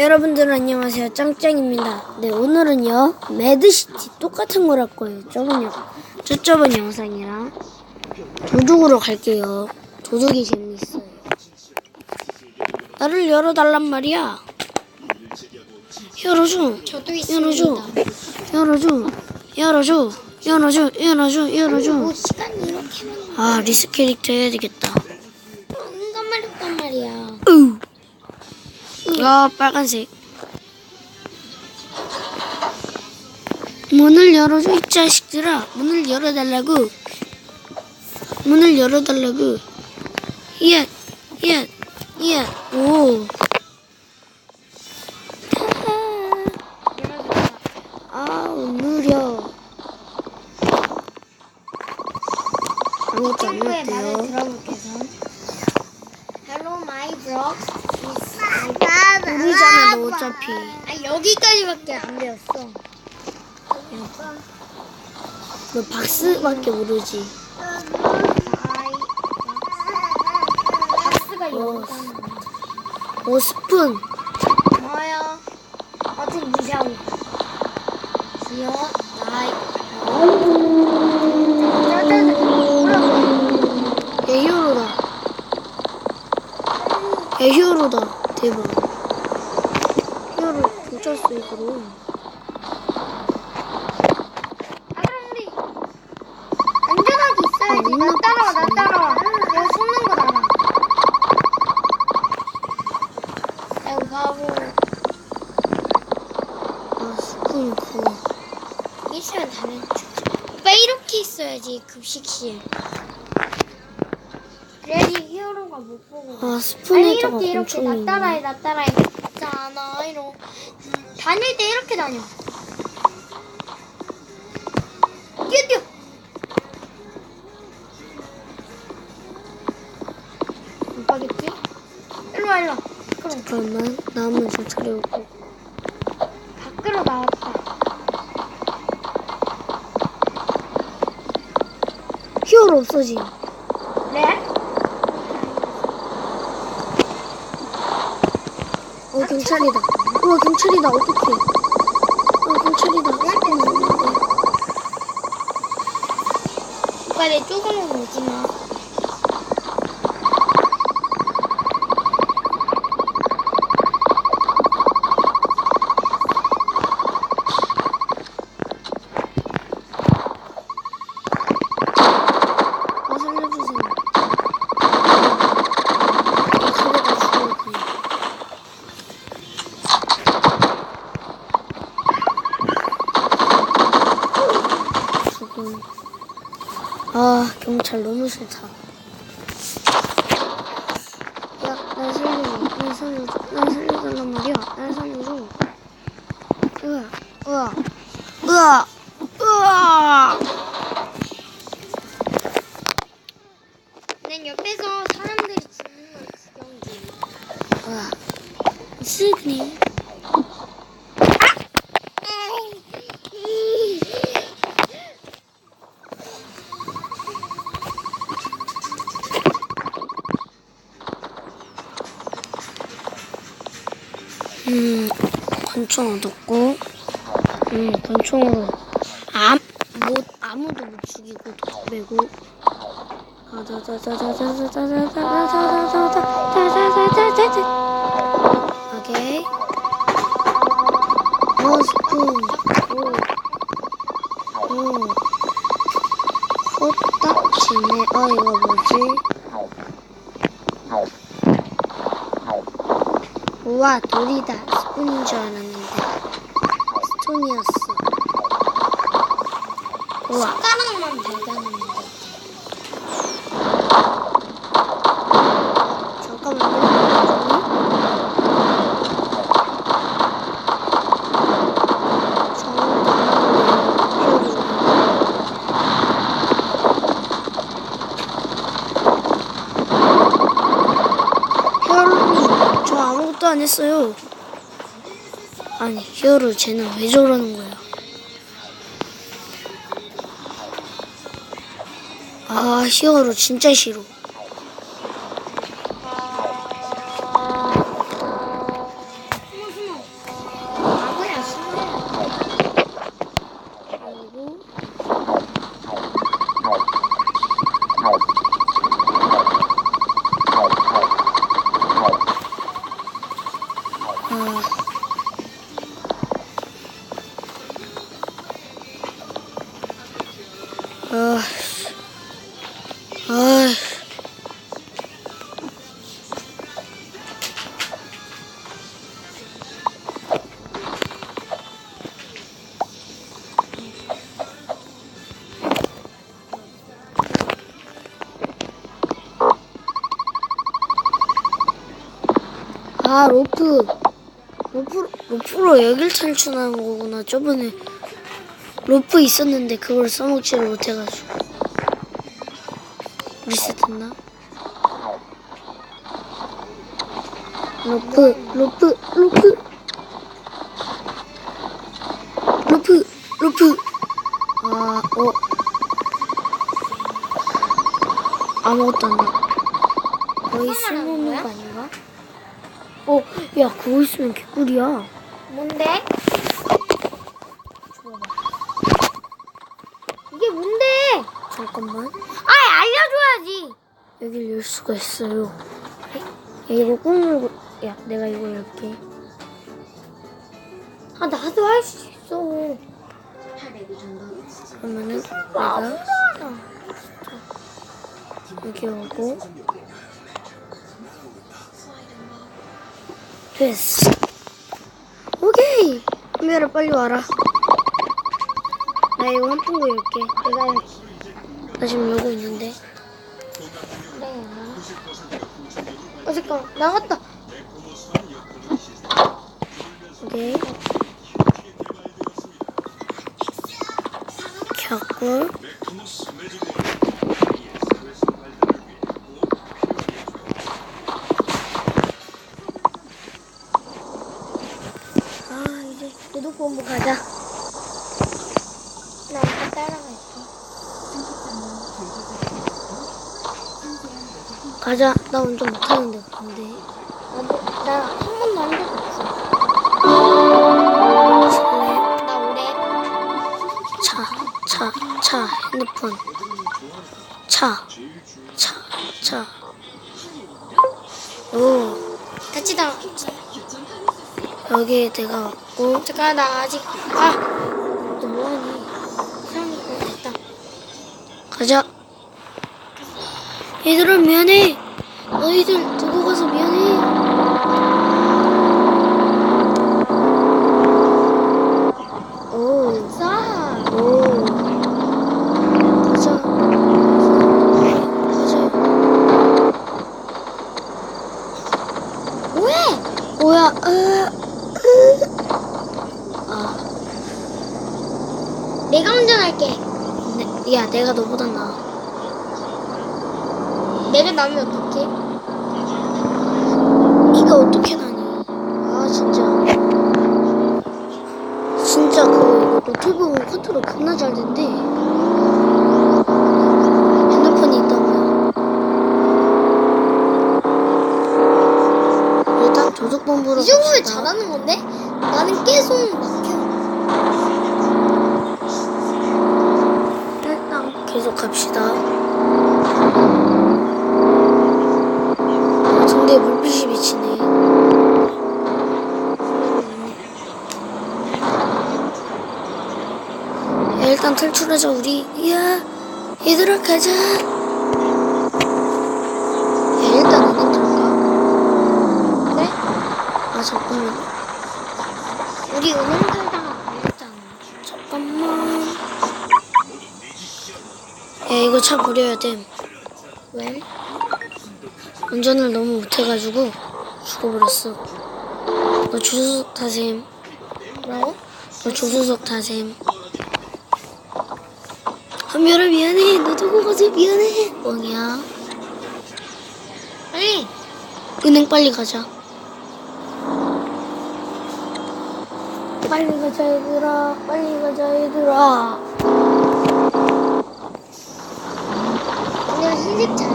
여러분들 안녕하세요. 짱짱입니다. 네 오늘은요 매드시티 똑같은 걸할 거예요. 저번 영 저저번 영상이랑 도둑으로 갈게요. 도둑이 재밌어요. 나를 열어달란 말이야. 열어줘. 저도 열어줘. 열어줘. 열어줘. 열어줘. 열어줘. 열어줘. 뭐 시간이 이렇게 아 리스 캐릭터 해야 되겠다. 많은단 말이었단 말이야. 으. 아 빨간색. 문을 열어줘 이 자식들아. 문을 열어달라고. 문을 열어달라고. 이야 이야 이야 오 아우 느려 아무것도 안 친구의 말을 났대요 들어볼게요. Hello, my vlog. 모르잖아 너 어차피 아 여기까지밖에 안 배웠어. 너 박스밖에 모르지. 박스가 여기잖아. 오 스푼 뭐요? 어떻게 무시하고. 지어 나이. 짜자자. 야 히어로다 대박 붙였어 이거로 아 그럼 우리 안전하게 있어야지. 나 따라와, 나 따라와. 내가 숨는 거 알아. 내가 가고 아 스푼 그거 있으면 다른 오빠 이렇게 있어야지 급식실. 그래야지 히어로가 못 보고. 아 아니 스푼에다가 이렇게 이렇게 엄청 나 따라해 나 따라해. 잖아 이러. 다닐 때 이렇게 다녀. 뛰어 뛰어. 못 가겠지? 일로 와 일로 와. 그럼 잠깐만 나무 좀 차려오고 밖으로 나왔다. 히어로 없어짐 네? 어 경찰이다 우와 경찰이다. 어떡해. 어 경찰이다. 오빠 내 쪽으로 오지 마. 아 살려주세요 칼에다 죽여 그냥 지금 아 경찰 너무 싫다. 야날 살려줘. 날 살려줘. 날 살려달란 말이야. 날 살려줘. 으아 으아 으아 으아! 난 옆에서 사람들이 죽는 걸 중. 으아. 쓰그니 음, 권총 얻었고, 음, 권 총으로 아, 못 아무도 못 죽이고 도 빼고. 오케이. 오 스푼. 오. 오. 코딱지네. 어 이거 뭐지? 우와 돌이다 스푼인 줄 알았는데 스톤이었어 우와 숟가락만 발견하는 거. 잠깐만요 히어로님 저 아무것도 안 했어요 아니 히어로 쟤는 왜 저러는 거야 아 히어로 진짜 싫어. 로프로 여길 탈출하는 거구나. 저번에 로프 있었는데 그걸 써먹지를 못해가지고 리셋했나? 로프 로프 로프 로프 로프 아 어. 아무것도 안 나. 거의 쓸모없는 거 아닌가? 어, 야, 그거 있으면 개꿀이야. 뭔데? 이게 뭔데? 잠깐만. 아 알려줘야지. 여길 열 수가 있어요. 야, 이거 꾹 누르고, 야, 내가 이거 열게. 아 나도 할 수 있어. 그러면은 내가 여기 오고. 됐어. 오케이. 카메라 빨리 와라. 나 이거 한풍구 열게. 내가 이렇게. 나 지금 열고 있는데. 그래. 어 잠깐 나갔다. 오케이. 켰고. 아, 이제 도둑 본부 가자. 나 이거 따라갈게. 가자. 나 운전 못하는데, 근데. 나도 나한 번도 한적 없어. 나 오래. 차, 차, 차, 핸드폰. 차, 차, 차. 오, 같이 다. 여기 내가 왔고. 잠깐 나 아직 아. 너 뭐하니? 사람이 거 됐다. 가자. 얘들아 미안해. 너희들 두고 가서 미안해. 오, 싸. 오. 가자. 가자. 왜? 뭐야? 으, 으. 아, 내가 운전할게. 내, 야, 내가 너보다 나. 내가 나면 어떡해? 네가 어떻게 나니? 아 진짜 진짜 그 노트북 컨트롤 겁나 잘 된대 핸드폰이 있다고요 일단 조직본부로 이 정도면 갑시다. 잘하는 건데? 나는 계속 막혀. 일단 계속 갑시다 아, 등대에 불빛이 비치네 야, 탈출하자 우리 야 얘들아 가자 야 일단 은행 들어가 그래? 아 잠깐만 우리 은행 살다가 걸렸잖아. 잠깐만 야 이거 차 버려야 돼 왜? 운전을 너무 못해가지고 죽어버렸어 너 조수석 타셈 뭐라고? 너 조수석 타셈 한별아 미안해. 너 두고 가서 미안해. 뻥이야. 빨리. 은행 빨리 가자. 빨리 가자 얘들아. 빨리 가자 얘들아. 우리가 흰색 차야.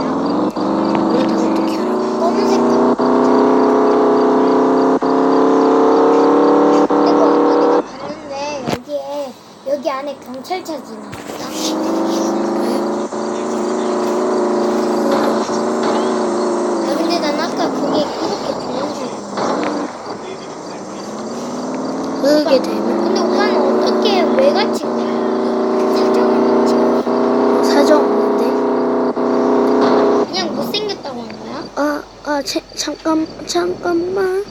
우리 다 어떻게 알아 검은색 차. 그리고 아까 내가 봤는데 여기에 여기 안에 경찰차 지나갔다. 아 근데 난 아까 그게 그렇게 보여주고 그게 되면 근데 오빠는 어떻게 왜 갇힌 거야? 사정을 갇힌 거야? 사정 없는데. 그냥 못생겼다고 한 거야? 아, 아, 제, 잠깐, 잠깐만.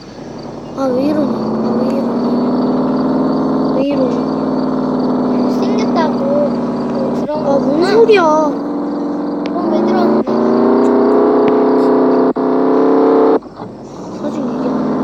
아, 왜 이러니? 아, 왜 이러니? 왜 이러니? 못생겼다고 그 들어간 아, 뭔. 소리야. 그럼 왜 들어갔네? 사진 얘기 안 해.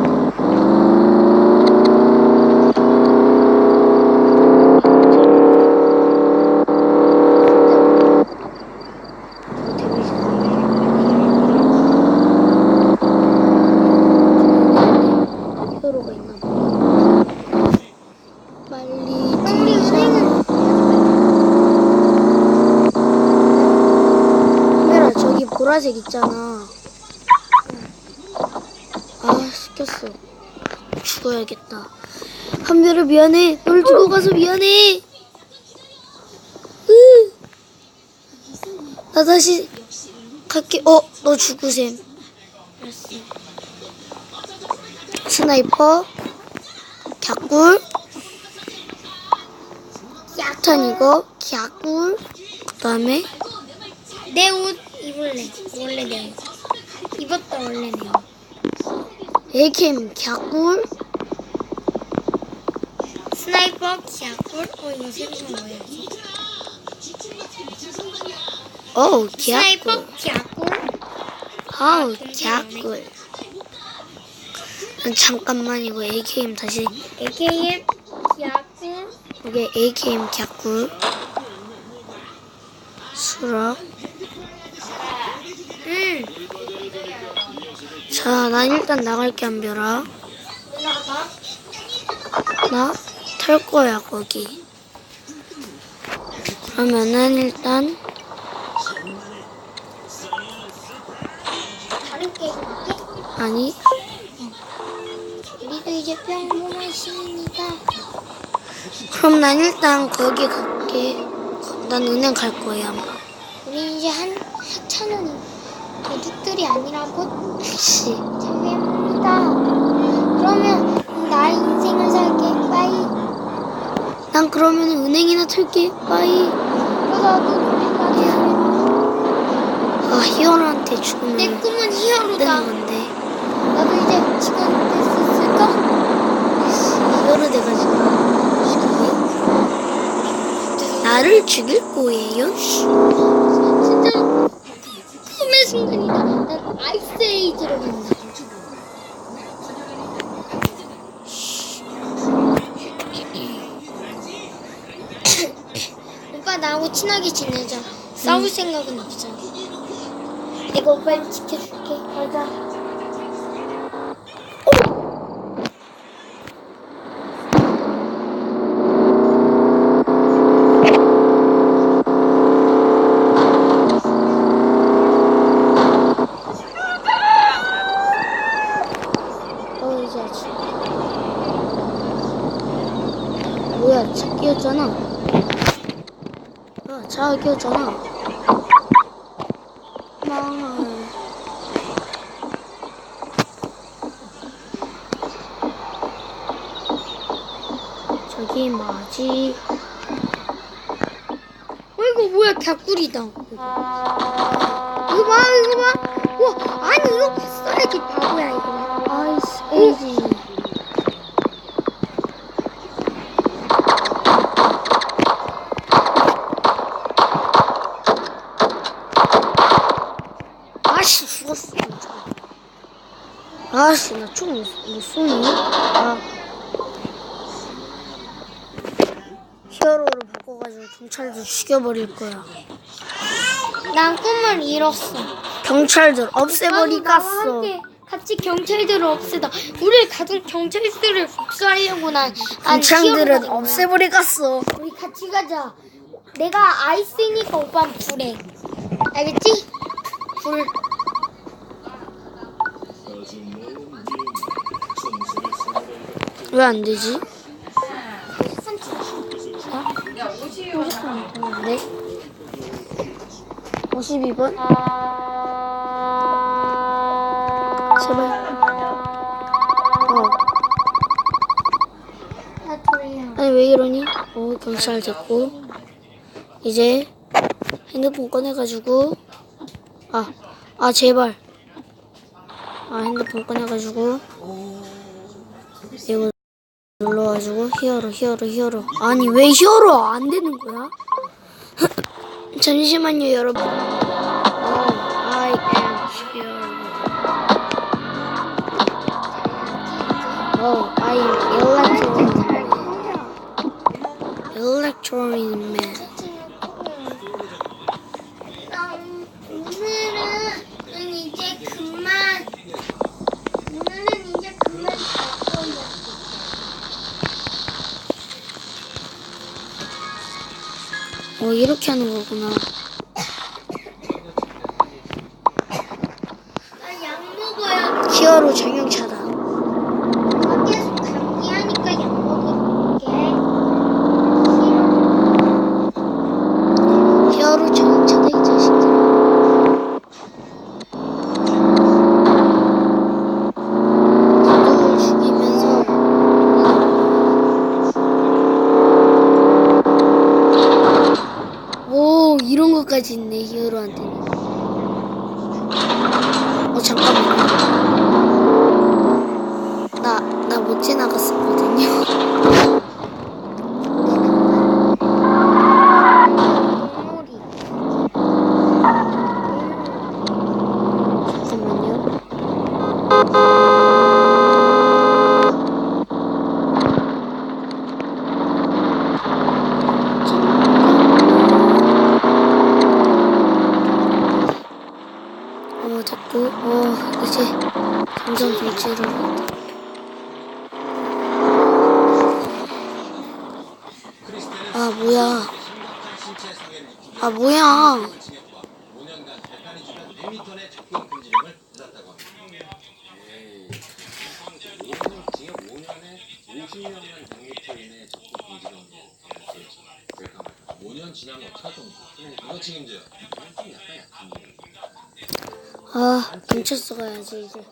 히어로가 있나 봐. 빨리 그럼 우리 은행은 카메라 저기 보라색 있잖아. 아 시켰어. 죽어야겠다. 한별아 미안해. 널 두고 가서 미안해. 으. 나 다시 갈게. 어, 너 죽으셈. 스나이퍼, 갸꿀, 약탄 이거, 갸꿀. 그 다음에 내 옷 입을래. 원래 내 옷. 입었다 원래 내 옷. AKM 갸꿀. 스나이퍼 기아골. 어 이거 새로운 거야지. 어우 스나이퍼 갸꿀. 아우 갸꿀. 잠깐만 이거 AKM 다시 AKM 기아골. 이게 AKM 갸꿀. 수락. 자, 난 일단 나갈게 한별아. 올라가. 나탈 거야 거기. 그러면은 일단. 아니 우리도 이제 평범한 시민이다. 그럼 난 일단 거기 갈게. 난 은행 갈 거야. 우리 이제 한 하찮은 도둑들이 아니라고 씨. 잘해봅니다. 그러면 나의 인생을 살게. 빠이. 난 그러면 은행이나 털게. 빠이. 그러다 도아 히어로한테 죽으면 내 꿈은 안 히어로다. 되는 건데. 나도 이제 시간 될수 있을까? 히어로 돼가지고 죽이게. 나를 죽일 거예요? 진짜 꿈 의 순간이다. 난 아이스 에이지로 간다. 오빠 나하고 친하게 지내자. 싸울 생각은 없잖아. 내가 오빠를 지켜줄게. 가자. 어 이제 아직. 뭐야 차 끼웠잖아. 아차 끼웠잖아. 망할. 저기 뭐지? 어 이거 뭐야 개꿀이다. 이거 봐 이거 봐. 와 아니 이거 봤어야지 바보야 이거. 아이스 에이지. 아씨 죽었어. 아씨 나 총 못 쏘니? 아 히어로로 바꿔가지고 경찰들 죽여버릴 거야. 난 꿈을 잃었어. 경찰들 나도 나와. 함께 같이 경찰들을 없애다. 우리 가족 경찰들을 복수하려고 난. 난 경찰들은 히어로가 된 거야. 없애버리겠어. 우리 같이 가자. 내가 아이스니까 오빠는 불에. 알겠지? 불. 왜 안 되지? 네. 52번? 제발. 어. 왜 이러니? 어 경찰 됐고 이제 핸드폰 꺼내가지고 아아 제발 아 핸드폰 꺼내가지고 이거 눌러가지고 히어로 히어로 히어로 아니 왜 히어로 안 되는 거야? 잠시만요 여러분 oh, I am hero oh I am electronic electronic man 이렇게 하는 거구나. 나 약 먹어야 히어로 전용차다 저 계속 감기하니까 약 먹을게. 히어로 전용차다 이 자식들 도둑을 죽이면서 오 것까지 있네 히어로한테는. 어 잠깐만 나나 못 지나갔었거든요 동물이. 잠깐만요 어 됐고 어 이제 점점 돌지를 아 뭐야. 아 뭐야 징역 5년에 50년만 장기처인의 적극 금지령 5년 지나면 어떻게 할 겁니까? 이거 책임져요. 이건 좀 약간 약한데. 아 경찰서 가야지 이제.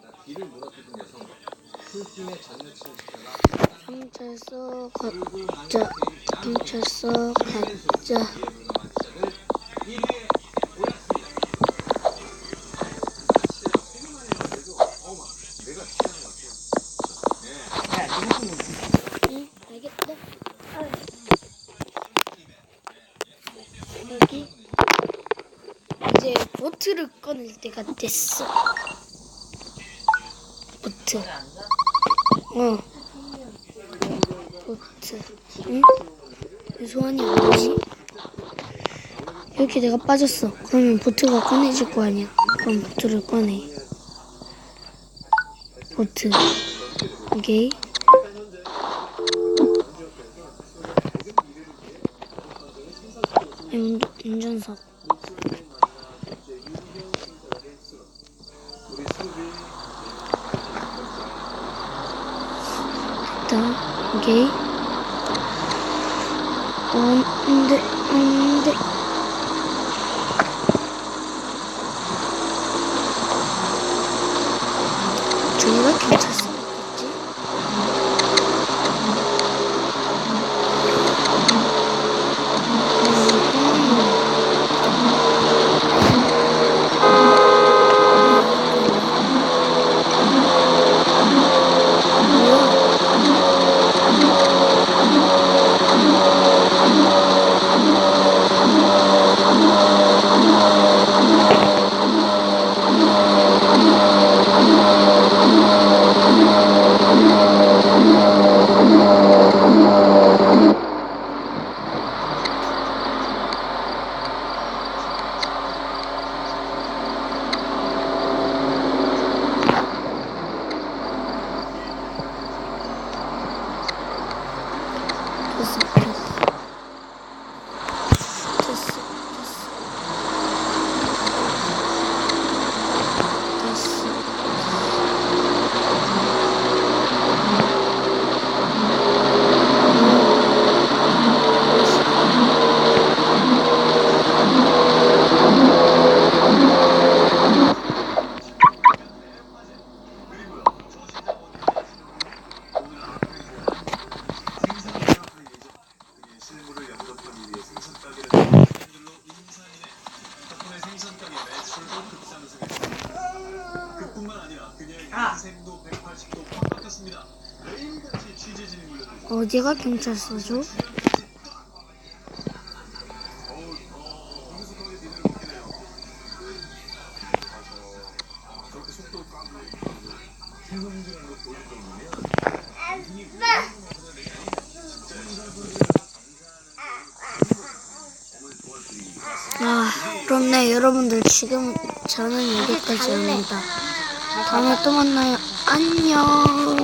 경찰서 가자. 경찰서 가자. 여기 이제 보트를 꺼낼 때가 됐어 보트 어 보트 응? 이 소환이 뭐지? 이렇게 내가 빠졌어. 그러면 보트가 꺼내질 거 아니야. 그럼 보트를 꺼내. 보트. 오케이. 운- 운전석 됐다 오케이 어, 안 돼, 안 돼. 저희가 경찰서 갔지? 됐 아. 가. 어디가 경찰서죠? 아, 그렇네. 여러분들, 지금 저는 여기까지입니다. 다음에 또 만나요. 안녕.